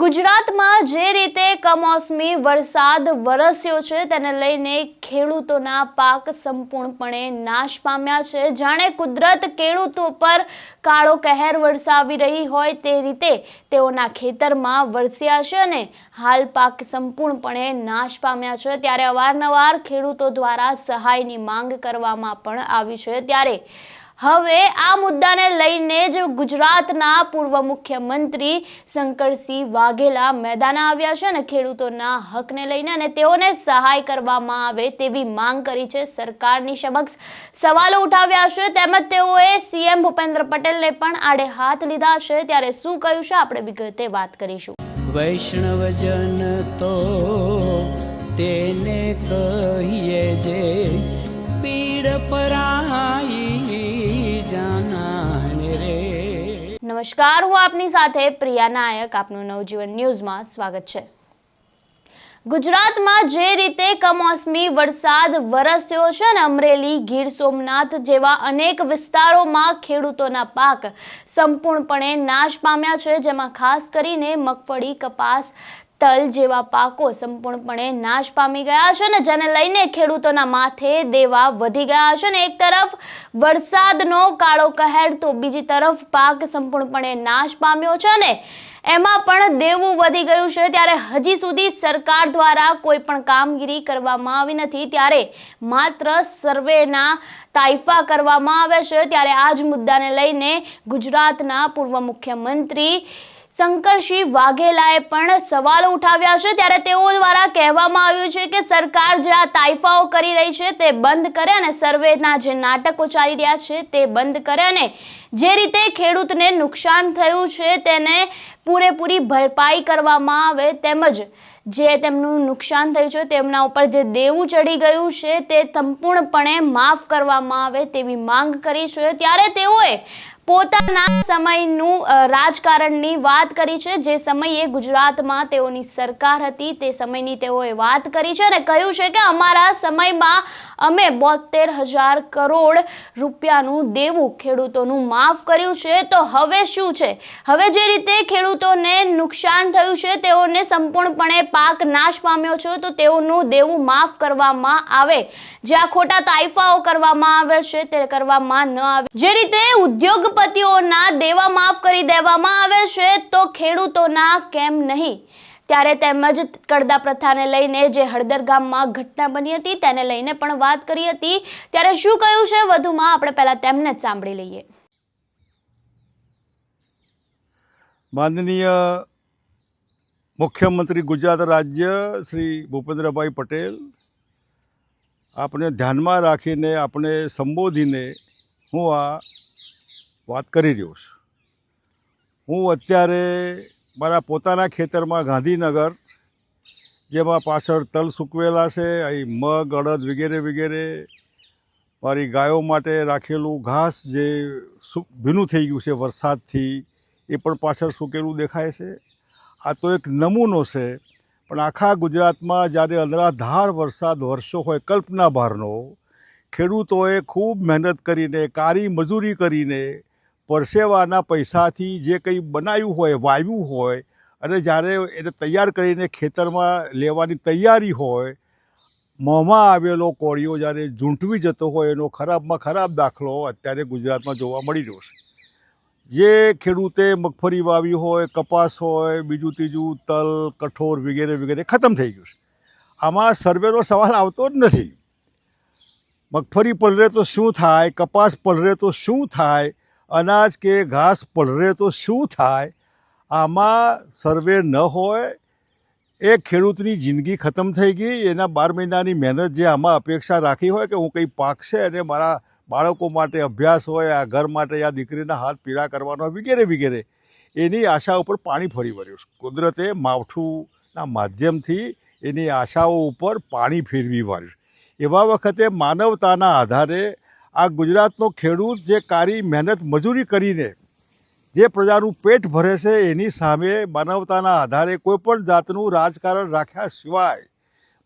ગુજરાતમાં જે રીતે કમોસમી વરસાદ વરસ્યો છે, તેને લઈને ખેડૂતોના પાક સંપૂર્ણપણે નાશ પામ્યા છે. જાણે કુદરત ખેડૂતો પર કાળો કહેર વરસાવી રહી હોય તે રીતે તેઓના ખેતરમાં વરસ્યા છે અને હાલ પાક સંપૂર્ણપણે નાશ પામ્યા છે. ત્યારે અવારનવાર ખેડૂતો દ્વારા સહાયની માંગ કરવામાં પણ આવી છે. ત્યારે હવે આ મુદ્દાને લઈને જ ગુજરાતના પૂર્વ મુખ્યમંત્રી શંકરસિંહ વાઘેલા મેદાન આવ્યા છે અને ખેડૂતોના હકને લઈને અને તેઓને સહાય કરવામાં આવે તેવી માંગ કરી છે સરકારની સમક્ષ. સવાલો ઉઠાવ્યા છે, તેમજ તેઓએ સીએમ ભૂપેન્દ્ર પટેલને પણ આડે હાથ લીધા છે. ત્યારે શું કહ્યું છે, આપણે વિગતે વાત કરીશું. વૈષ્ણવજન તો તેને કહીએ જે, પીડ પરાઈ નમસ્કાર, હું આપની સાથે પ્રિયા નાયક. આપનું નવજીવન ન્યૂઝમાં સ્વાગત છે. ગુજરાતમાં જે રીતે કમોસમી વરસાદ વરસ્યો છે ને, અમરેલી, ગીર સોમનાથ જેવા અનેક વિસ્તારોમાં ખેડૂતોના પાક સંપૂર્ણપણે નાશ પામ્યા છે, જેમાં ખાસ કરીને મગફળી, કપાસ તલ જેવા પાકો સંપૂર્ણપણે નાશ પામી ગયા છે ને જેને લઈને ખેડૂતોના માથે દેવા વધી ગયા છે ને એક તરફ વરસાદનો કાળો કહેર, તો બીજી તરફ પાક સંપૂર્ણપણે નાશ પામ્યો છે ને એમાં પણ દેવું વધી ગયું છે. ત્યારે હજી સુધી સરકાર દ્વારા કોઈ પણ કામગીરી કરવામાં આવી નથી. ત્યારે માત્ર સર્વેના તાઇફા કરવામાં આવે છે. ત્યારે આ જ મુદ્દાને લઈને ગુજરાતના પૂર્વ મુખ્યમંત્રી શંકરસિંહ વાઘેલાએ પણ સવાલો ઉઠાવ્યા છે. ત્યારે તેઓ દ્વારા કહેવામાં આવ્યું છે કે સરકાર જે આ તાઇફાઓ કરી રહી છે તે બંધ કરે અને સર્વેના જે નાટકો ચાલી રહ્યા છે તે બંધ કરે અને જે રીતે ખેડૂતને નુકસાન થયું છે તેને પૂરેપૂરી ભરપાઈ કરવામાં આવે તેમજ જે તેમનું નુકસાન થયું છે તેમના ઉપર જે દેવું ચડી ગયું છે તે સંપૂર્ણપણે માફ કરવામાં આવે તેવી માંગ કરી છે. ત્યારે તેઓએ પોતાના સમયનું રાજકારણની વાત કરી છે. જે સમયે ગુજરાતમાં તેઓની સરકાર હતી, તે સમયની તેઓએ વાત કરી છે અને કહ્યું છે કે અમારા સમયમાં અમે બોતેર હજાર કરોડ રૂપિયાનું દેવું ખેડૂતોનું માફ કર્યું છે. તો હવે શું છે? હવે જે રીતે ખેડૂતોને નુકસાન થયું છે, તેઓને સંપૂર્ણપણે પાક નાશ પામ્યો છે, તો તેઓનું દેવું માફ કરવામાં આવે. જ્યાં ખોટા તાઇફાઓ કરવામાં આવે છે, તે કરવામાં ન આવે. જે રીતે ઉદ્યોગપતિઓના દેવા માફ કરી દેવામાં આવે છે, તો ખેડૂતોના કેમ નહીં? ત્યારે તેમજ કડદા પ્રથાને લઈને જે હળદર ગામમાં ઘટના બની હતી, તેને લઈને પણ વાત કરી હતી. ત્યારે શું કહ્યું છે, વધુમાં આપણે પહેલા તેમને સાંભળી લઈએ. માનનીય મુખ્યમંત્રી ગુજરાત રાજ્ય શ્રી ભૂપેન્દ્રભાઈ પટેલ આપણે ધ્યાનમાં રાખીને આપણે સંબોધીને હું આ વાત કરી રહ્યો છું. હું અત્યારે મારા પોતાના ખેતરમાં ગાંધીનગર, જેમાં પાછળ તલ સૂકવેલા છે, અહીં મગ, અડદ વગેરે વગેરે, મારી ગાયો માટે રાખેલું ઘાસ જે ભીનું થઈ ગયું છે વરસાદથી, એ પણ પાછળ સૂકેલું દેખાય છે. આ તો એક નમૂનો છે, પણ આખા ગુજરાતમાં જ્યારે અનરાધાર વરસાદ વરસ્યો હોય કલ્પના બહારનો ખેડૂતોએ ખૂબ મહેનત કરીને, કારી મજૂરી કરીને પરસેવાના પૈસાથી જે કંઈ બનાવ્યું હોય, વાવ્યું હોય, અને જ્યારે એને તૈયાર કરીને ખેતરમાં લેવાની તૈયારી હોય, મોંમાં આવેલો કોળીઓ જ્યારે ઝૂંટવી જતો હોય, એનો ખરાબમાં ખરાબ દાખલો અત્યારે ગુજરાતમાં જોવા મળી રહ્યો છે. જે ખેડૂતે મગફળી વાવી હોય, કપાસ હોય, બીજું ત્રીજું તલ, કઠોર વગેરે વગેરે ખતમ થઈ ગયું છે. આમાં સર્વેનો સવાલ આવતો જ નથી. મગફળી પલરે તો શું થાય, કપાસ પલરે તો શું થાય અનાજ કે ઘાસ પલરે તો શું થાય? આમાં સર્વે ન હોય. એ ખેડૂતની જિંદગી ખતમ થઈ ગઈ. એના બાર મહિનાની મહેનત જે આમાં અપેક્ષા રાખી હોય કે હું કંઈ પાકશે અને મારા બાળકો માટે અભ્યાસ હોય, આ ઘર માટે આ દીકરીના હાથ પીળા કરવાનો હોય, વગેરે વગેરે. એની આશા ઉપર પાણી ફરી વળ્યું. કુદરતે માવઠુંના માધ્યમથી એની આશાઓ ઉપર પાણી ફેરવી વાળ્યું. એવા વખતે માનવતાના આધારે આ ગુજરાતનો ખેડૂત જે કારી મહેનત મજૂરી કરીને જે પ્રજાનું પેટ ભરે છે, એની સામે માનવતાના આધારે કોઈપણ જાતનું રાજકારણ રાખ્યા સિવાય,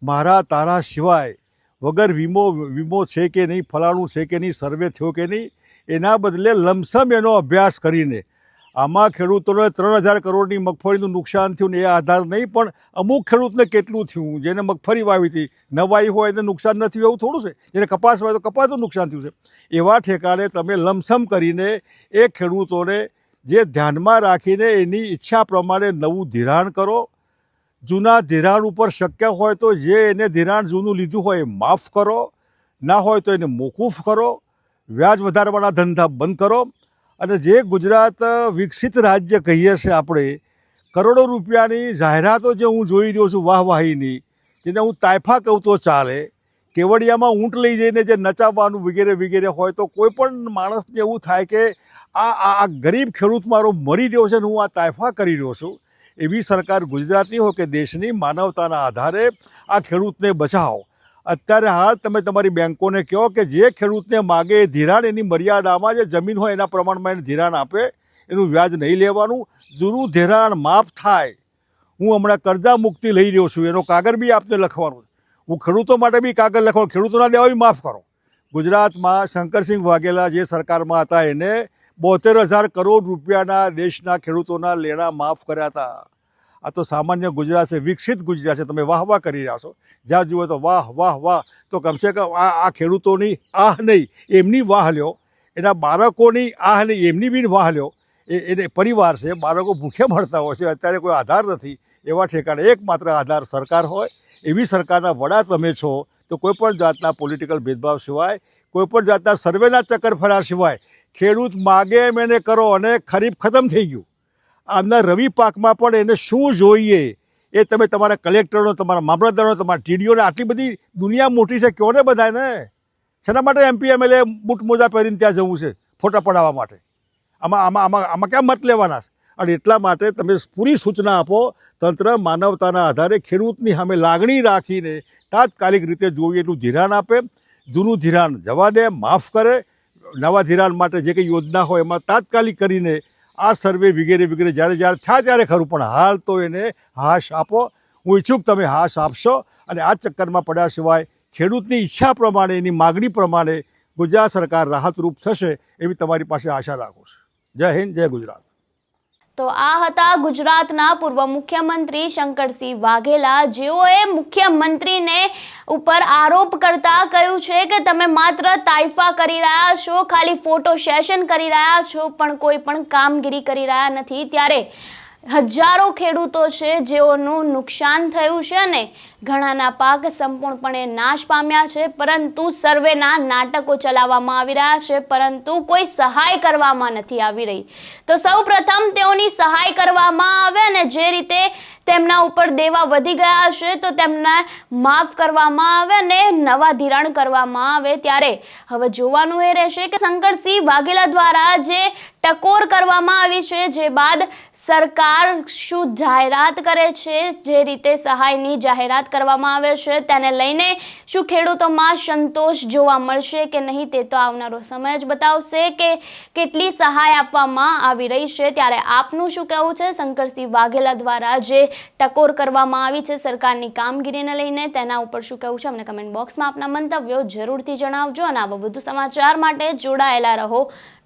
મારા તારા સિવાય, વગર વીમો વીમો છે કે નહીં, ફલાણું છે કે નહીં, સર્વે થયો કે નહીં, એના બદલે લમસમ એનો અભ્યાસ કરીને આમાં ખેડૂતોને ત્રણ હજાર કરોડની મગફળીનું નુકસાન થયું ને એ આધાર નહીં, પણ અમુક ખેડૂતને કેટલું થયું? જેને મગફળી વાવી હતી, નવાઈ હોય એને નુકસાન નથી એવું થોડું છે? જેને કપાસ વાવે તો કપાસનું નુકસાન થયું છે. એવા ઠેકાણે તમે લમસમ કરીને એ ખેડૂતોને જે ધ્યાનમાં રાખીને એની ઈચ્છા પ્રમાણે નવું ધિરાણ કરો. જૂના ધિરાણ ઉપર શક્ય હોય તો જે એને ધિરાણ જૂનું લીધું હોય એ માફ કરો. ના હોય તો એને મોકૂફ કરો. વ્યાજ વધારવાના ધંધા બંધ કરો. અને જે ગુજરાત વિકસિત રાજ્ય કહીએ છીએ આપણે, કરોડો રૂપિયાની જાહેરાતો જે હું જોઈ રહ્યો છું વાહવાહીની, જેને હું તાયફા કહું તો ચાલે, કેવડિયામાં ઊંટ લઈ જઈને જે નચાવવાનું વગેરે વગેરે હોય તો કોઈ પણ માણસને એવું થાય કે આ આ ગરીબ ખેડૂત મારો મરી રહ્યો છે ને હું આ તાયફા કરી રહ્યો છું, એવી સરકાર ગુજરાતની હોય કે દેશની માનવતાના આધારે આ ખેડૂતને બચાવો. અત્યારે હાલ તમે તમારી બેંકોને કહો કે જે ખેડૂતને માગે એ ધિરાણ, એની મર્યાદામાં જે જમીન હોય એના પ્રમાણમાં એને ધિરાણ આપે, એનું વ્યાજ નહીં લેવાનું. જૂનું ધિરાણ માફ થાય. હું હમણાં કરજા મુક્તિ લઈ રહ્યો છું, એનો કાગળ બી આપને લખવાનો હું ખેડૂતો માટે બી કાગળ લખવાનું, ખેડૂતોના દેવા બી માફ કરો. ગુજરાતમાં શંકરસિંહ વાઘેલા જે સરકારમાં હતા, એને બોતેર હજાર કરોડ રૂપિયાના દેશના ખેડૂતોના લેણા માફ કર્યા હતા. આ તો સામાન્ય ગુજરાત છે, વિકસિત ગુજરાત છે, તમે વાહ વાહ કરી રહ્યા છો. જ્યાં જુઓ તો વાહ વાહ વાહ. તો કમસે કમ આ આ ખેડૂતોની આહ નહીં, એમની વાહ લ્યો. એના બાળકોની આહ નહીં, એમની બી વાહ લ્યો. એ, એને પરિવાર છે, બાળકો ભૂખે મળતા હોય છે, અત્યારે કોઈ આધાર નથી. એવા ઠેકાણે એકમાત્ર આધાર સરકાર હોય. એવી સરકારના વડા તમે છો, તો કોઈપણ જાતના પોલિટિકલ ભેદભાવ સિવાય કોઈપણ જાતના સર્વેના ચક્કર ફર્યા સિવાય, ખેડૂત માગે એમ એને કરો અને ખરીફ ખતમ થઈ ગયું. આમના રવિ પાકમાં પણ એને શું જોઈએ? એ તમે તમારા કલેક્ટરનો, તમારા મામલતદારનો, તમારા ટીડીઓને આટલી બધી દુનિયા મોટી છે કહો ને બધાને શેના માટે એમપી એમએલએ બૂટ મોજા પહેરીને ત્યાં જવું છે, ફોટા પડાવવા માટે? આમાં આમાં આમાં આમાં ક્યાં મત લેવાના છે? અને એટલા માટે તમે પૂરી સૂચના આપો, તંત્ર માનવતાના આધારે ખેડૂતની સામે લાગણી રાખીને તાત્કાલિક રીતે જોઈએ એટલું ધિરાણ આપે, જૂનું ધિરાણ જવા દે, માફ કરે, નવા ધિરાણ માટે જે કંઈ યોજના હોય એમાં તાત્કાલિક કરીને આ સર્વે વગેરે વગેરે જ્યારે જ્યારે થયા ત્યારે ખરું, પણ હાલ તો એને હાશ આપો. હું ઈચ્છું તમે હાશ આપશો. અને આ ચક્કરમાં પડ્યા સિવાય ખેડૂતની ઈચ્છા પ્રમાણે, એની માગણી પ્રમાણે ગુજરાત સરકાર રાહતરૂપ થશે એવી તમારી પાસે આશા રાખું છું. જય હિન્દ, જય ગુજરાત. તો આ હતા ગુજરાતના પૂર્વ મુખ્યમંત્રી શંકરસિંહ વાઘેલા. જેઓએ મુખ્યમંત્રીને ઉપર આરોપ કરતા કહ્યું છે કે તમે માત્ર તાઇફા કરી રહ્યા છો, ખાલી ફોટો સેશન કરી રહ્યા છો, પણ કોઈ પણ કામગીરી કરી રહ્યા નથી. ત્યારે હજારો ખેડૂતો છે જેઓનું નુકસાન થયું છે અને ઘણાના પાક સંપૂર્ણપણે નાશ પામ્યા છે. પરંતુ સર્વેના નાટકો ચલાવવામાં આવી રહ્યા છે, પરંતુ કોઈ સહાય કરવામાં નથી આવી રહી. તો સૌ પ્રથમ તેઓની સહાય કરવામાં આવે અને જે રીતે તેમના ઉપર દેવા વધી ગયા છે, તો તેમને માફ કરવામાં આવે અને નવા ધિરાણ કરવામાં આવે. ત્યારે હવે જોવાનું એ રહેશે કે શંકરસિંહ વાઘેલા દ્વારા જે ટકોર કરવામાં આવી છે, જે બાદ સરકાર શું જાહેરાત કરે છે, જે રીતે સહાયની જાહેરાત કરવામાં આવે છે, તેને લઈને શું ખેડૂતોમાં સંતોષ જોવા મળશે કે નહીં તે તો આવનારો સમય જ બતાવશે કે કેટલી સહાય આપવામાં આવી રહી છે. ત્યારે આપનું શું કહેવું છે? શંકરસિંહ વાઘેલા દ્વારા જે ટકોર કરવામાં આવી છે સરકારની કામગીરીને લઈને, તેના ઉપર શું કહેવું છે? અમને કમેન્ટ બોક્સમાં આપના મંતવ્યો જરૂરથી જણાવજો. અને આવા વધુ સમાચાર માટે જોડાયેલા રહો.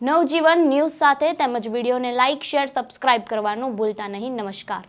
નવજીવન ન્યૂઝ સાથે તેમજ વિડીયોને લાઇક શેર સબસ્ક્રાઇબ કરવાનું ભૂલતા નહીં. નમસ્કાર.